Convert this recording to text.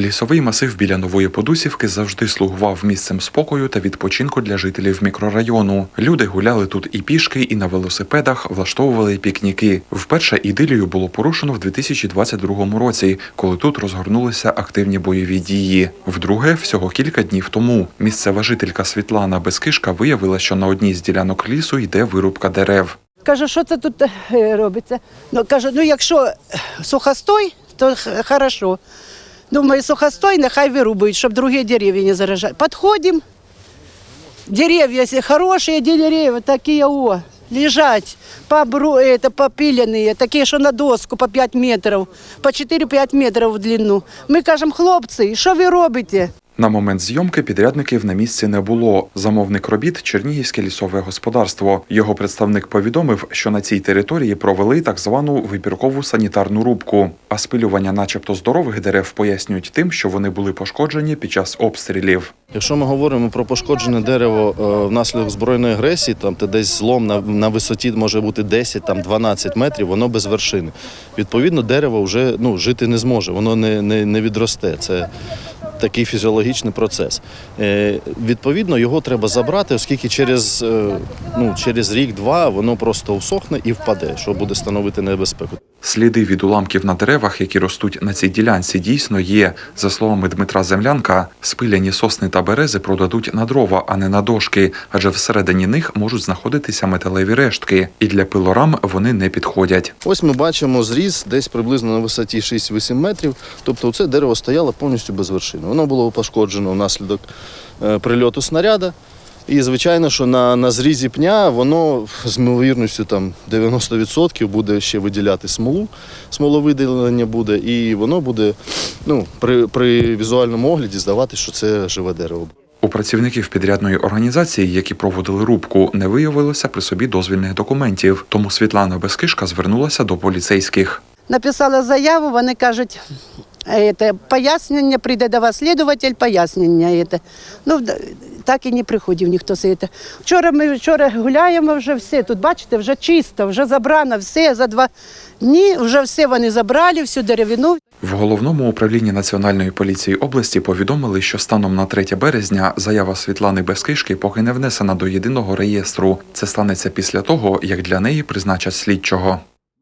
Лісовий масив біля Нової Подусівки завжди слугував місцем спокою та відпочинку для жителів мікрорайону. Люди гуляли тут і пішки, і на велосипедах влаштовували пікніки. Вперше ідилію було порушено в 2022 році, коли тут розгорнулися активні бойові дії. Вдруге, всього кілька днів тому. Місцева жителька Світлана Безкишка виявила, що на одній з ділянок лісу йде вирубка дерев. Каже, що це тут е, робиться? Ну, каже, ну якщо е, сухостой, то хорошо. Думаю, сухостой нехай вирубують, щоб другі дерев'я не заражали. Підходимо, дерев'я хороші дерев'я, такі о, лежать, побру, это, попиленные, такі, що на доску по 5 метрів, по 4-5 метрів в длину. Ми кажемо, хлопці, що ви робите? На момент зйомки підрядників на місці не було. Замовник робіт Чернігівське лісове господарство. Його представник повідомив, що на цій території провели так звану вибіркову санітарну рубку. А спилювання, начебто, здорових дерев пояснюють тим, що вони були пошкоджені під час обстрілів. Якщо ми говоримо про пошкоджене дерево е, внаслідок збройної агресії, там де десь злом на, на висоті може бути 10 там 12 метрів, воно без вершини. Відповідно, дерево вже ну, жити не зможе, воно не, не, не відросте. Це такий фізіологічний процес. Е, відповідно, його треба забрати, оскільки через, е, ну, через рік-два воно просто всохне і впаде, що буде становити небезпеку. Сліди від уламків на деревах, які ростуть на цій ділянці, дійсно є. За словами Дмитра Землянка, спиляні сосни та берези продадуть на дрова, а не на дошки, адже всередині них можуть знаходитися металеві рештки, і для пилорам вони не підходять. Ось ми бачимо зріз десь приблизно на висоті 6-8 метрів. Тобто це дерево стояло повністю без вершини. Воно було пошкоджено внаслідок е, прильоту снаряда. І звичайно, що на, на зрізі пня воно з ймовірністю там 90% буде ще виділяти смолу, смоловиділення буде, і воно буде ну, при, при візуальному огляді здавати, що це живе дерево. У працівників підрядної організації, які проводили рубку, не виявилося при собі дозвільних документів. Тому Світлана Безкишка звернулася до поліцейських. Написала заяву, вони кажуть, это, пояснення, прийде до вас слідуватель, пояснення. Это. Ну, так і не приходив ніхто з це. Вчора ми вчора гуляємо вже все. Тут бачите, вже чисто, вже забрано все за два дні, вже все вони забрали, всю деревину. В головному управлінні Національної поліції області повідомили, що станом на 3 березня заява Світлани Безкишки поки не внесена до єдиного реєстру. Це станеться після того, як для неї призначать слідчого.